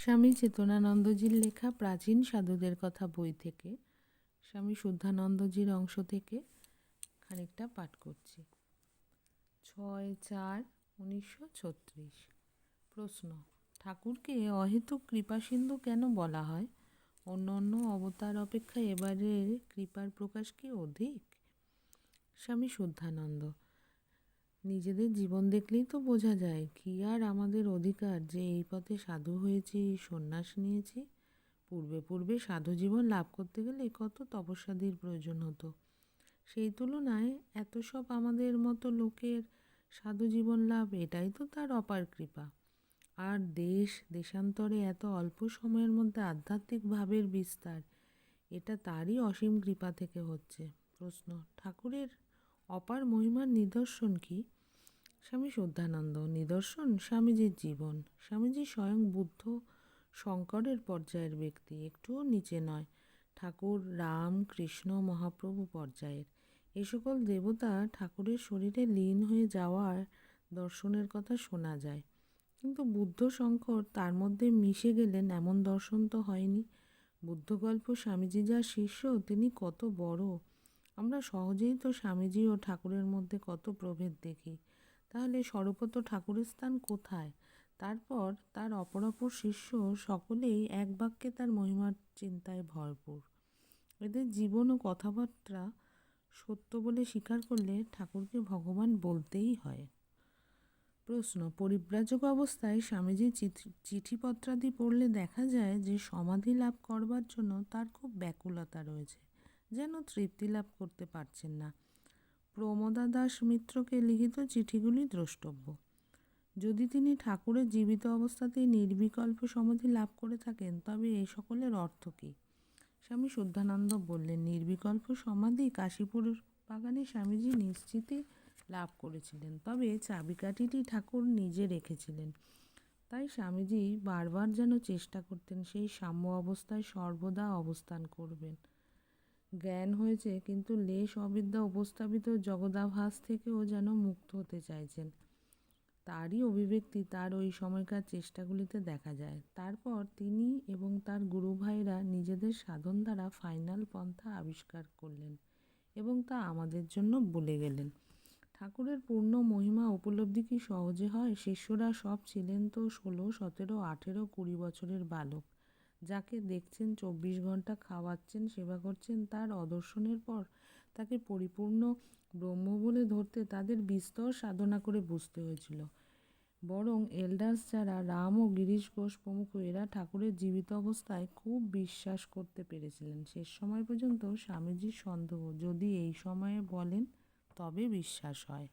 স্বামী চেতনানন্দজির লেখা প্রাচীন সাধুদের কথা বই থেকে, স্বামী শুদ্ধানন্দজির অংশ থেকে খানিকটা পাঠ করছি। ছয় চার উনিশশো ছত্রিশ। প্রশ্ন, ঠাকুরকে অহেতুক কৃপাসিন্ধু কেন বলা হয়? অন্য অন্য অবতার অপেক্ষা এবারের কৃপার প্রকাশ কি অধিক? স্বামী শুদ্ধানন্দ নিজেদের জীবন দেখলেই তো বোঝা যায় কি আর আমাদের অধিকার যে এই পথে সাধু হয়েছি, সন্ন্যাস নিয়েছি। পূর্বে পূর্বে সাধু জীবন লাভ করতে গেলে কত তপস্যাদির প্রয়োজন হতো। সেই তুলনায় এত সব আমাদের মতো লোকের সাধু জীবন লাভ, এটাই তো তার অপার কৃপা। আর দেশ, দেশান্তরে এত অল্প সময়ের মধ্যে আধ্যাত্মিক ভাবের বিস্তার, এটা তারই অসীম কৃপা থেকে হচ্ছে। প্রশ্ন, ঠাকুরের অপার মহিমার নিদর্শন কি? স্বামী শুদ্ধানন্দ নিদর্শন স্বামীজির জীবন। স্বামীজি স্বয়ং বুদ্ধ, শঙ্করের পর্যায়ের ব্যক্তি, একটুও নিচে নয়। ঠাকুর রাম কৃষ্ণ মহাপ্রভু পর্যায়ের। এ সকল দেবতা ঠাকুরের শরীরে লীন হয়ে যাওয়ার দর্শনের কথা শোনা যায়। কিন্তু বুদ্ধ শঙ্কর তার মধ্যে মিশে গেলেন এমন দর্শন তো হয়নি। বুদ্ধগল্প স্বামীজি যা শিষ্য, তিনি কত বড় আমরা সহজেই তো স্বামীজি ও ঠাকুরের মধ্যে কত প্রভেদ দেখি। তাহলে সর্বত ঠাকুরের স্থান কোথায়? তারপর তার অপরাপর শিষ্য সকলেই এক বাক্যে তার মহিমার চিন্তায় ভরপুর। এদের জীবন ও কথাবার্তা সত্য বলে স্বীকার করলে ঠাকুরকে ভগবান বলতেই হয়। প্রশ্ন, পরিব্রাজক অবস্থায় স্বামীজি চিঠিপত্রাদি পড়লে দেখা যায় যে সমাধি লাভ করবার জন্য তার খুব ব্যাকুলতা রয়েছে। যেন তৃপ্তি লাভ করতে পারছেন না। প্রমোদা দাস মিত্রকে লিখিত চিঠিগুলি দ্রষ্টব্য। যদি তিনি ঠাকুরের জীবিত অবস্থাতেই নির্বিকল্প সমাধি লাভ করে থাকেন, তবে এ সকলের অর্থ কী? স্বামী শুদ্ধানন্দ বললেন, নির্বিকল্প সমাধি কাশীপুর বাগানে স্বামীজি নিশ্চিতই লাভ করেছিলেন, তবে চাবিকাঠিটি ঠাকুর নিজে রেখেছিলেন। তাই স্বামীজি বারবার যেন চেষ্টা করতেন সেই সাম্য অবস্থায় সর্বদা অবস্থান করবেন। জ্ঞান হয়েছে, কিন্তু লেশ অবিদ্যা উপস্থাপিত জগদাভাস থেকেও যেন মুক্ত হতে চাইছেন। তারই অভিব্যক্তি তার ওই সময়কার চেষ্টাগুলিতে দেখা যায়। তারপর তিনি এবং তার গুরু ভাইরা নিজেদের সাধন দ্বারা ফাইনাল পন্থা আবিষ্কার করলেন এবং তা আমাদের জন্য বলে গেলেন। ঠাকুরের পূর্ণ মহিমা উপলব্ধি কি সহজে হয়? শিষ্যরা সব ছিলেন তো ষোলো, সতেরো, আঠেরো, কুড়ি বছরের বালক। যাকে দেখছেন, চব্বিশ ঘণ্টা খাওয়াচ্ছেন, সেবা করছেন, তার অদর্শনের পর তাকে পরিপূর্ণ ব্রহ্ম বলে ধরতে তাদের বিস্তর সাধনা করে বুঝতে হয়েছিল। বরং এল্ডার্স যারা রাম ও গিরিশ ঘোষ প্রমুখ, এরা ঠাকুরের জীবিত অবস্থায় খুব বিশ্বাস করতে পেরেছিলেন। শেষ সময় পর্যন্ত স্বামীজির সন্দেহ, যদি এই সময়ে বলেন, তবে বিশ্বাস হয়।